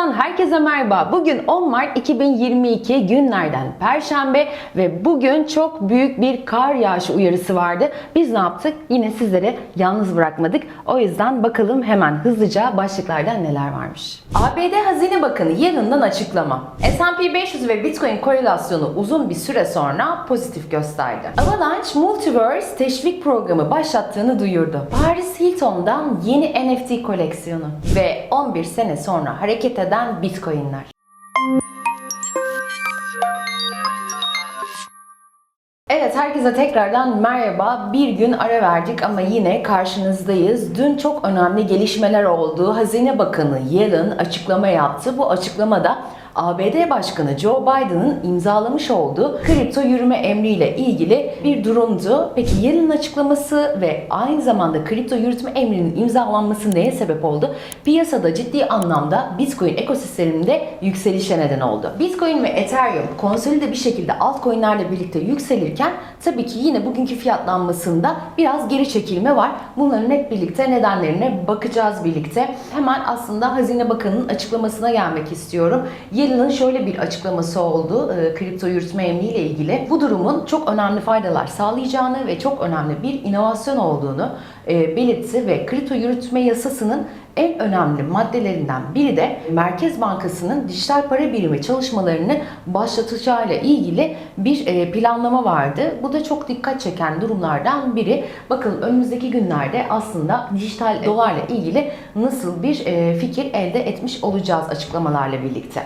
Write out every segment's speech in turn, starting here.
Avalanche'tan herkese merhaba. Bugün 10 Mart 2022 günlerden Perşembe ve bugün çok büyük bir kar yağışı uyarısı vardı. Biz ne yaptık? Yine sizlere yalnız bırakmadık. O yüzden bakalım hemen hızlıca başlıklardan neler varmış. ABD Hazine Bakanı yarından açıklama. S&P 500 ve Bitcoin korelasyonu uzun bir süre sonra pozitif gösterdi. Avalanche Multiverse teşvik programı başlattığını duyurdu. Paris Hilton'dan yeni NFT koleksiyonu ve 11 sene sonra hareket eden Bitcoin'ler. Evet herkese tekrardan merhaba. Bir gün ara verdik ama yine karşınızdayız. Dün çok önemli gelişmeler oldu. Hazine Bakanı Yellen açıklama yaptı. Bu açıklamada ABD Başkanı Joe Biden'ın imzalamış olduğu kripto yürüme emriyle ilgili bir durumdu. Peki Yellen'ın açıklaması ve aynı zamanda kripto yürütme emrinin imzalanması neye sebep oldu? Piyasada ciddi anlamda Bitcoin ekosisteminde yükselişe neden oldu. Bitcoin ve Ethereum konsolide bir şekilde altcoin'lerle birlikte yükselirken tabii ki yine bugünkü fiyatlanmasında biraz geri çekilme var. Bunların hep birlikte nedenlerine bakacağız birlikte. Hemen aslında Hazine Bakanı'nın açıklamasına gelmek istiyorum. Yellen'ın şöyle bir açıklaması oldu e, kripto yürütme emniyle ilgili. Bu durumun çok önemli faydalar sağlayacağını ve çok önemli bir inovasyon olduğunu e, belirtti ve kripto yürütme yasasının en önemli maddelerinden biri de Merkez Bankası'nın dijital para birimi çalışmalarını başlatacağıyla ilgili bir e, planlama vardı. Bu da çok dikkat çeken durumlardan biri. Bakın önümüzdeki günlerde aslında dijital dolarla ilgili nasıl bir e, fikir elde etmiş olacağız açıklamalarla birlikte.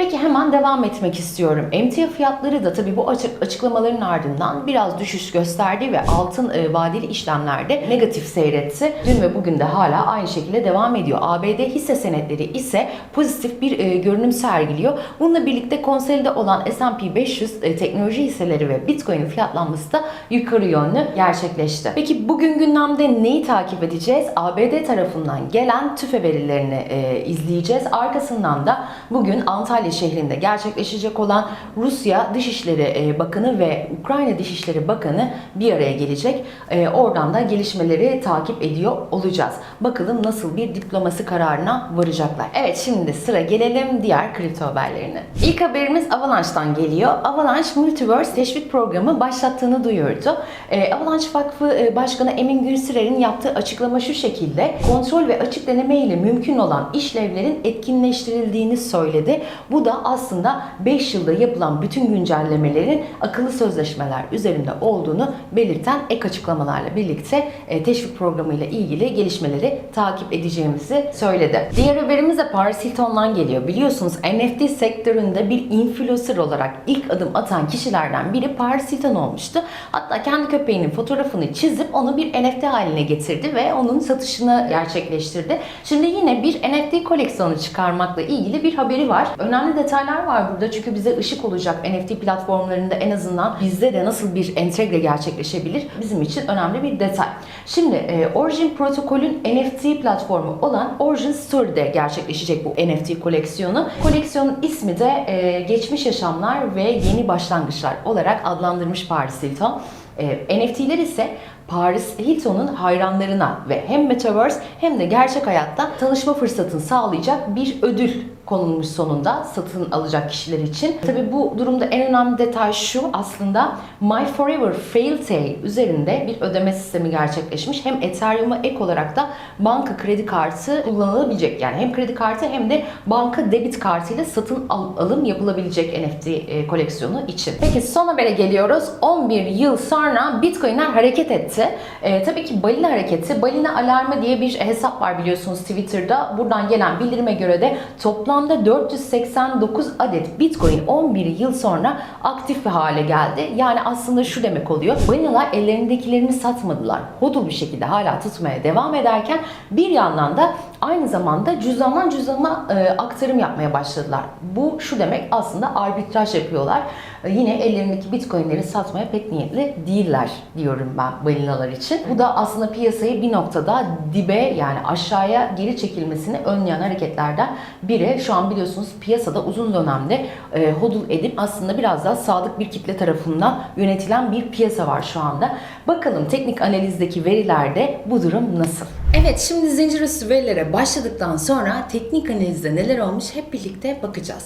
Peki hemen devam etmek istiyorum. Emtia fiyatları da tabii bu açık açıklamaların ardından biraz düşüş gösterdi ve altın e, vadeli işlemlerde negatif seyretti. Dün ve bugün de hala aynı şekilde devam ediyor. ABD hisse senetleri ise pozitif bir e, görünüm sergiliyor. Bununla birlikte konsolide olan S&P 500 e, teknoloji hisseleri ve Bitcoin'in fiyatlanması da yukarı yönlü gerçekleşti. Peki bugün gündemde neyi takip edeceğiz? ABD tarafından gelen tüfe verilerini e, izleyeceğiz. Arkasından da bugün Antalya şehrinde gerçekleşecek olan Rusya Dışişleri e, Bakanı ve Ukrayna Dışişleri Bakanı bir araya gelecek. E, oradan da gelişmeleri takip ediyor olacağız. Bakalım nasıl bir diplomasi kararına varacaklar. Evet şimdi sıra gelelim diğer kripto haberlerine. İlk haberimiz Avalanche'dan geliyor. Avalanche Multiverse teşvik programı başlattığını duyurdu. E, Avalanche Vakfı Başkanı Emin Gürsürer'in yaptığı açıklama şu şekilde. Kontrol ve açık deneme ile mümkün olan işlevlerin etkinleştirildiğini söyledi. Bu da aslında 5 yılda yapılan bütün güncellemelerin akıllı sözleşmeler üzerinde olduğunu belirten ek açıklamalarla birlikte e, teşvik programı ile ilgili gelişmeleri takip edeceğimizi söyledi. Diğer haberimiz de Paris Hilton'dan geliyor. Biliyorsunuz NFT sektöründe bir influencer olarak ilk adım atan kişilerden biri Paris Hilton olmuştu. Hatta kendi köpeğinin fotoğrafını çizip onu bir NFT haline getirdi ve onun satışını gerçekleştirdi. Şimdi yine bir NFT koleksiyonu çıkarmakla ilgili bir haberi var. Önemli detaylar var burada çünkü bize ışık olacak NFT platformlarında en azından bizde de nasıl bir entegre gerçekleşebilir bizim için önemli bir detay. Şimdi e, Origin protokolün NFT platformu olan Origin Story'de gerçekleşecek bu NFT koleksiyonu. Koleksiyonun ismi de e, geçmiş yaşamlar ve yeni başlangıçlar olarak adlandırmış Paris Hilton. E, NFT'ler ise Paris Hilton'un hayranlarına ve hem Metaverse hem de gerçek hayatta tanışma fırsatını sağlayacak bir ödül konulmuş sonunda satın alacak kişiler için. Tabi bu durumda en önemli detay şu aslında My Forever Failtale üzerinde bir ödeme sistemi gerçekleşmiş. Hem Ethereum'a ek olarak da banka kredi kartı kullanılabilecek. Yani hem kredi kartı hem de banka debit kartıyla satın al- alım yapılabilecek NFT e, koleksiyonu için. Peki son habere geliyoruz. 11 yıl sonra Bitcoin'ler hareket etti. E, tabii ki balina hareketi, balina alarmı diye bir hesap var biliyorsunuz Twitter'da. Buradan gelen bildirime göre de toplamda 489 adet Bitcoin 11 yıl sonra aktif bir hale geldi. Yani aslında şu demek oluyor. Balinalar ellerindekilerini satmadılar. Hodul bir şekilde hala tutmaya devam ederken bir yandan da aynı zamanda cüzdandan cüzdana e, aktarım yapmaya başladılar. Bu şu demek aslında arbitraj yapıyorlar. E, yine ellerindeki bitcoinleri satmaya pek niyetli değiller diyorum ben balinalar için. Bu da aslında piyasayı bir noktada dibe yani aşağıya geri çekilmesini önleyen hareketlerden biri. Şu an biliyorsunuz piyasada uzun dönemde e, hodl edip aslında biraz daha sadık bir kitle tarafından yönetilen bir piyasa var şu anda. Bakalım teknik analizdeki verilerde bu durum nasıl? Evet şimdi zincir üstü verilere başladıktan sonra teknik analizde neler olmuş hep birlikte bakacağız.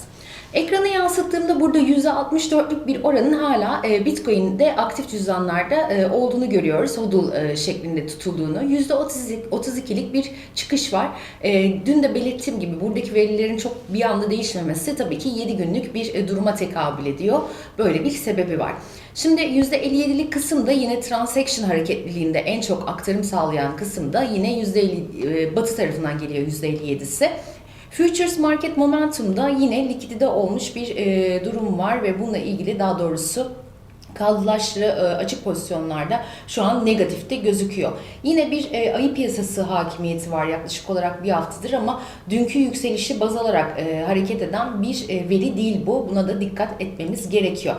Ekrana yansıttığımda burada %64'lük bir oranın hala e, Bitcoin'de aktif cüzdanlarda e, olduğunu görüyoruz. HODL e, şeklinde tutulduğunu. %32'lik bir çıkış var. E, Dün de belirttiğim gibi buradaki verilerin çok bir anda değişmemesi tabii ki 7 günlük bir e, duruma tekabül ediyor. Böyle bir sebebi var. Şimdi %57'lik kısımda yine transaction hareketliliğinde en çok aktarım sağlayan kısımda yine %50 e, batı tarafından geliyor %57'si. Futures Market Momentum'da yine likidite olmuş bir e, durum var ve bununla ilgili daha doğrusu kaldılaşlı e, açık pozisyonlarda şu an negatifte gözüküyor. Yine bir e, ayı piyasası hakimiyeti var yaklaşık olarak bir haftadır ama dünkü yükselişi baz alarak e, hareket eden bir veri değil bu. Buna da dikkat etmemiz gerekiyor.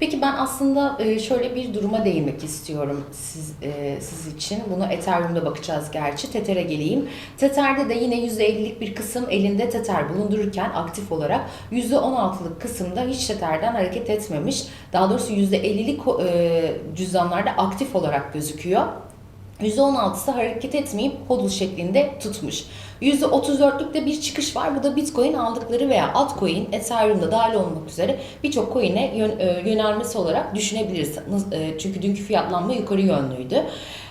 Peki ben aslında e, şöyle bir duruma değinmek istiyorum siz e, siz için. Bunu Ethereum'da bakacağız gerçi. Tether'e geleyim. Tether'de de yine %50'lik bir kısım elinde Tether bulundururken aktif olarak %16'lık kısımda hiç Tether'den hareket etmemiş. Daha doğrusu %50'lik e, cüzdanlarda aktif olarak gözüküyor. %16'sı hareket etmeyip hodl şeklinde tutmuş. %34'lük de bir çıkış var. Bu da Bitcoin aldıkları veya altcoin, Ethereum'da dahil olmak üzere birçok coin'e e, yönelmesi olarak düşünebilirsiniz. E, çünkü dünkü fiyatlanma yukarı yönlüydü.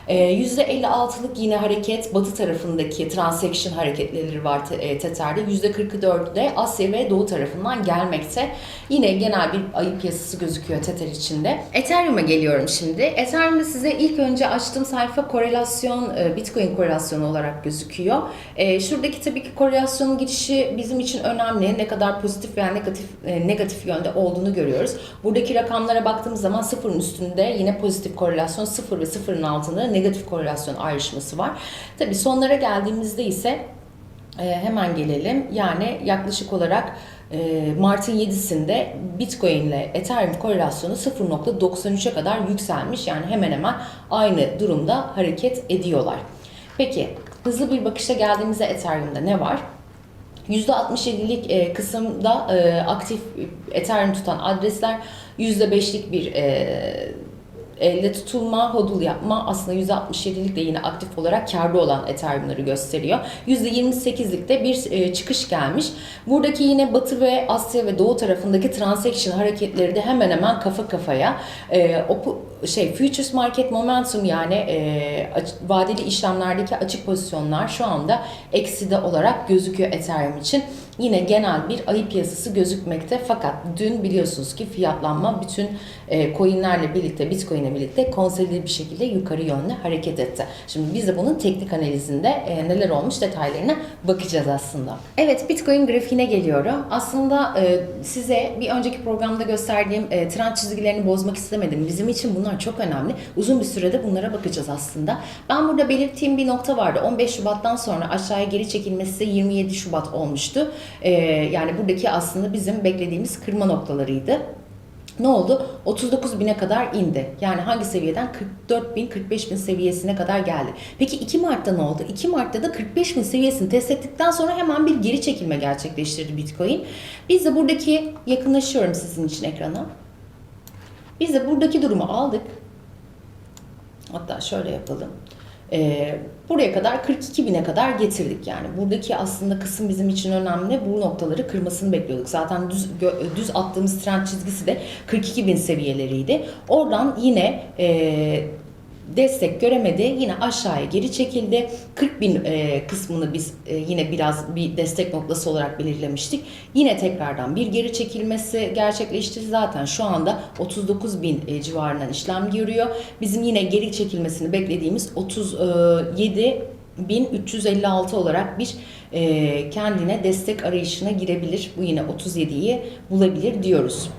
%56'lık yine hareket batı tarafındaki transaction hareketleri var e, Tether'de. %44'ü de Asya ve Doğu tarafından gelmekte. Yine genel bir ayı piyasası gözüküyor Tether içinde. Ethereum'a geliyorum şimdi. Ethereum'da size ilk önce açtığım sayfa korelasyon, e, Bitcoin korelasyonu olarak gözüküyor. E, şuradaki tabii ki korelasyonun gidişi bizim için önemli. Ne kadar pozitif veya negatif negatif yönde olduğunu görüyoruz. Buradaki rakamlara baktığımız zaman sıfırın üstünde yine pozitif korelasyon, sıfır ve sıfırın altında negatif korelasyon ayrışması var. Tabii sonlara geldiğimizde ise e, hemen gelelim. Yani yaklaşık olarak e, Mart'ın 7'sinde Bitcoin ile Ethereum korelasyonu 0.93'e kadar yükselmiş. Yani hemen hemen aynı durumda hareket ediyorlar. Peki hızlı bir bakışta geldiğimizde Ethereum'da ne var? %67'lik e, kısımda e, aktif Ethereum tutan adresler %5'lik bir e, elde tutulma, hodl yapma aslında %67'lik de yine aktif olarak karlı olan Ethereum'ları gösteriyor. %28'lik de bir e, çıkış gelmiş. Buradaki yine Batı ve Asya ve Doğu tarafındaki transaction hareketleri de hemen hemen kafa kafaya. E, şey Futures Market Momentum yani e, vadeli işlemlerdeki açık pozisyonlar şu anda ekside olarak gözüküyor Ethereum için. Yine genel bir ayı piyasası gözükmekte fakat dün biliyorsunuz ki fiyatlanma bütün e, coinlerle birlikte Bitcoin'le birlikte konsolide bir şekilde yukarı yönlü hareket etti. Şimdi biz de bunun teknik analizinde e, neler olmuş detaylarına bakacağız aslında. Evet Bitcoin grafiğine geliyorum. Aslında e, size bir önceki programda gösterdiğim e, trend çizgilerini bozmak istemedim. Bizim için bunlar çok önemli. Uzun bir sürede bunlara bakacağız aslında. Ben burada belirttiğim bir nokta vardı. 15 Şubat'tan sonra aşağıya geri çekilmesi 27 Şubat olmuştu. Ee, yani buradaki aslında bizim beklediğimiz kırma noktalarıydı. Ne oldu? 39 bine kadar indi. Yani hangi seviyeden? 44 bin, 45 bin seviyesine kadar geldi. Peki 2 Mart'ta ne oldu? 2 Mart'ta da 45 bin seviyesini test ettikten sonra hemen bir geri çekilme gerçekleştirdi Bitcoin. Biz de buradaki, yakınlaşıyorum sizin için ekrana. Biz de buradaki durumu aldık. Hatta şöyle yapalım. Ee, buraya kadar 42 bine kadar getirdik yani. Buradaki aslında kısım bizim için önemli. Bu noktaları kırmasını bekliyorduk. Zaten düz, düz attığımız trend çizgisi de 42 bin seviyeleriydi. Oradan yine e, destek göremedi. Yine aşağıya geri çekildi. 40 bin e, kısmını biz e, yine biraz bir destek noktası olarak belirlemiştik. Yine tekrardan bir geri çekilmesi gerçekleşti. Zaten şu anda 39 bin e, civarından işlem görüyor. Bizim yine geri çekilmesini beklediğimiz 37 1356 olarak bir e, kendine destek arayışına girebilir. Bu yine 37'yi bulabilir diyoruz.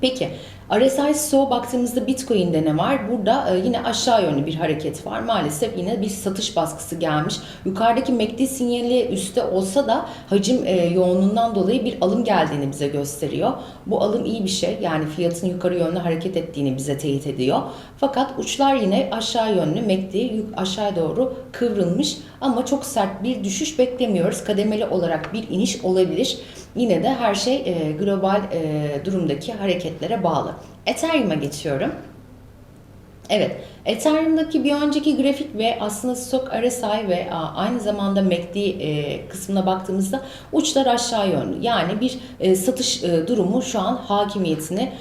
Peki RSI SO baktığımızda Bitcoin'de ne var? Burada e, yine aşağı yönlü bir hareket var. Maalesef yine bir satış baskısı gelmiş. Yukarıdaki MACD sinyali üstte olsa da hacim e, yoğunluğundan dolayı bir alım geldiğini bize gösteriyor. Bu alım iyi bir şey. Yani fiyatın yukarı yönlü hareket ettiğini bize teyit ediyor. Fakat uçlar yine aşağı yönlü MACD aşağı doğru kıvrılmış ama çok sert bir düşüş beklemiyoruz. Kademeli olarak bir iniş olabilir. Yine de her şey e, global durumdaki hareketlere bağlı. Ethereum'a geçiyorum. Evet, Ethereum'daki bir önceki grafik ve aslında stok RSI ve aynı zamanda MACD e, kısmına baktığımızda uçlar aşağı yönlü. Yani bir e, satış e, durumu şu an hakimiyetini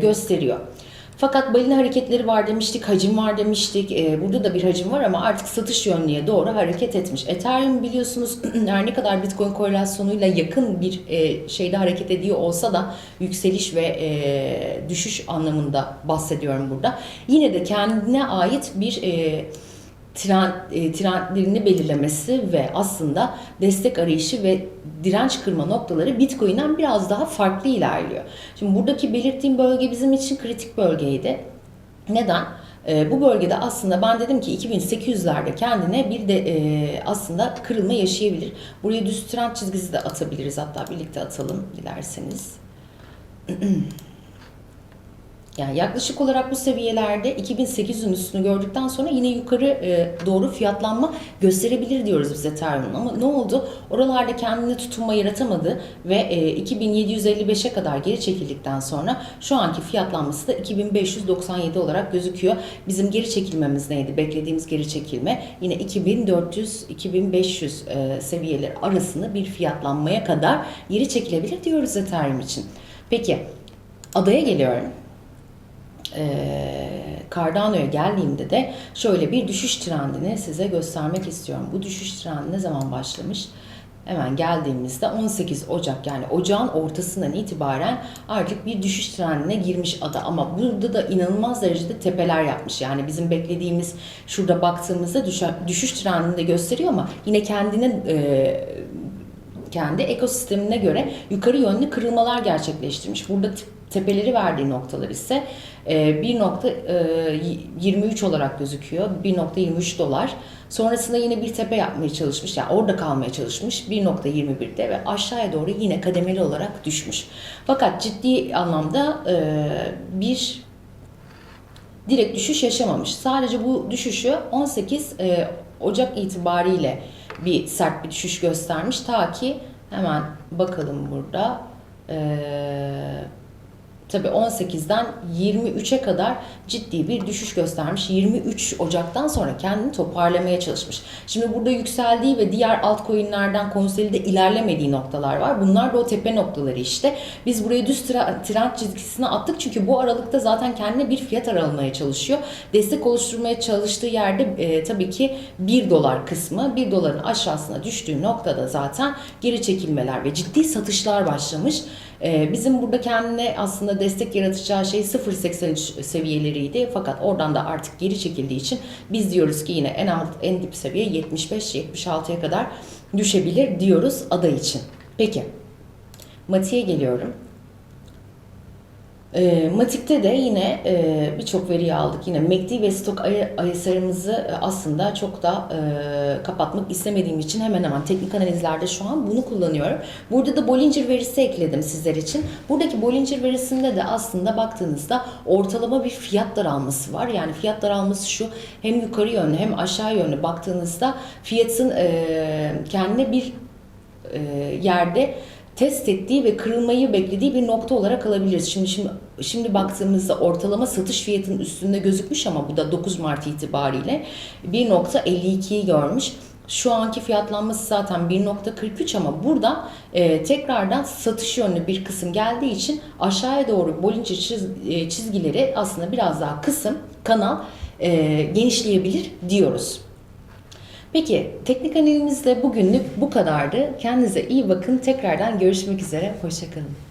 gösteriyor. Fakat balina hareketleri var demiştik, hacim var demiştik. Ee, burada da bir hacim var ama artık satış yönlüğe doğru hareket etmiş. Ethereum biliyorsunuz her ne kadar Bitcoin korelasyonuyla yakın bir e, şeyde hareket ediyor olsa da yükseliş ve e, düşüş anlamında bahsediyorum burada. Yine de kendine ait bir e, trend, e, trendlerini belirlemesi ve aslında destek arayışı ve direnç kırma noktaları Bitcoin'den biraz daha farklı ilerliyor. Şimdi buradaki belirttiğim bölge bizim için kritik bölgeydi. Neden? E, bu bölgede aslında ben dedim ki 2800'lerde kendine bir de e, aslında kırılma yaşayabilir. Buraya düz trend çizgisi de atabiliriz hatta birlikte atalım dilerseniz. Yani yaklaşık olarak bu seviyelerde 2800'ün üstünü gördükten sonra yine yukarı e, doğru fiyatlanma gösterebilir diyoruz biz Ethereum'un. Ama ne oldu? Oralarda kendine tutunma yaratamadı ve e, 2755'e kadar geri çekildikten sonra şu anki fiyatlanması da 2597 olarak gözüküyor. Bizim geri çekilmemiz neydi? Beklediğimiz geri çekilme yine 2400-2500 e, seviyeleri arasında bir fiyatlanmaya kadar geri çekilebilir diyoruz Ethereum için. Peki adaya geliyorum Cardano'ya geldiğimde de şöyle bir düşüş trendini size göstermek istiyorum. Bu düşüş trendi ne zaman başlamış? Hemen geldiğimizde 18 Ocak yani ocağın ortasından itibaren artık bir düşüş trendine girmiş ada ama burada da inanılmaz derecede tepeler yapmış. Yani bizim beklediğimiz şurada baktığımızda düşüş trendini de gösteriyor ama yine kendinin e, kendi ekosistemine göre yukarı yönlü kırılmalar gerçekleştirmiş. Burada tepeleri verdiği noktalar ise e, 1.23 olarak gözüküyor. 1.23 dolar. Sonrasında yine bir tepe yapmaya çalışmış. Yani orada kalmaya çalışmış 1.21'de ve aşağıya doğru yine kademeli olarak düşmüş. Fakat ciddi anlamda e, bir direkt düşüş yaşamamış. Sadece bu düşüşü 18 e, Ocak itibariyle bir sert bir düşüş göstermiş. Ta ki hemen bakalım burada. Eee Tabii 18'den 23'e kadar ciddi bir düşüş göstermiş. 23 Ocak'tan sonra kendini toparlamaya çalışmış. Şimdi burada yükseldiği ve diğer altcoin'lerden konsolide ilerlemediği noktalar var. Bunlar da o tepe noktaları işte. Biz buraya düz trend çizgisine attık çünkü bu aralıkta zaten kendine bir fiyat aralamaya çalışıyor. Destek oluşturmaya çalıştığı yerde e, tabii ki 1 dolar kısmı. 1 doların aşağısına düştüğü noktada zaten geri çekilmeler ve ciddi satışlar başlamış. Ee, Bizim burada kendine aslında destek yaratacağı şey 0.83 seviyeleriydi. Fakat oradan da artık geri çekildiği için biz diyoruz ki yine en alt en dip seviye 75-76'ya kadar düşebilir diyoruz ada için. Peki. Mati'ye geliyorum. E, Matik'te de yine e, birçok veriyi aldık. Yine MACD ve stok ISR'ımızı e, aslında çok da e, kapatmak istemediğim için hemen hemen teknik analizlerde şu an bunu kullanıyorum. Burada da Bollinger verisi ekledim sizler için. Buradaki Bollinger verisinde de aslında baktığınızda ortalama bir fiyat daralması var. Yani fiyat daralması şu hem yukarı yönlü hem aşağı yönlü baktığınızda fiyatın e, kendine bir e, yerde test ettiği ve kırılmayı beklediği bir nokta olarak alabiliriz. Şimdi şimdi şimdi baktığımızda ortalama satış fiyatının üstünde gözükmüş ama bu da 9 Mart itibariyle 1.52'yi görmüş. Şu anki fiyatlanması zaten 1.43 ama burada e, tekrardan satış yönlü bir kısım geldiği için aşağıya doğru Bollinger çiz- e, çizgileri aslında biraz daha kısım, kanal e, genişleyebilir diyoruz. Peki teknik analizimizde bugünlük bu kadardı. Kendinize iyi bakın. Tekrardan görüşmek üzere. Hoşçakalın.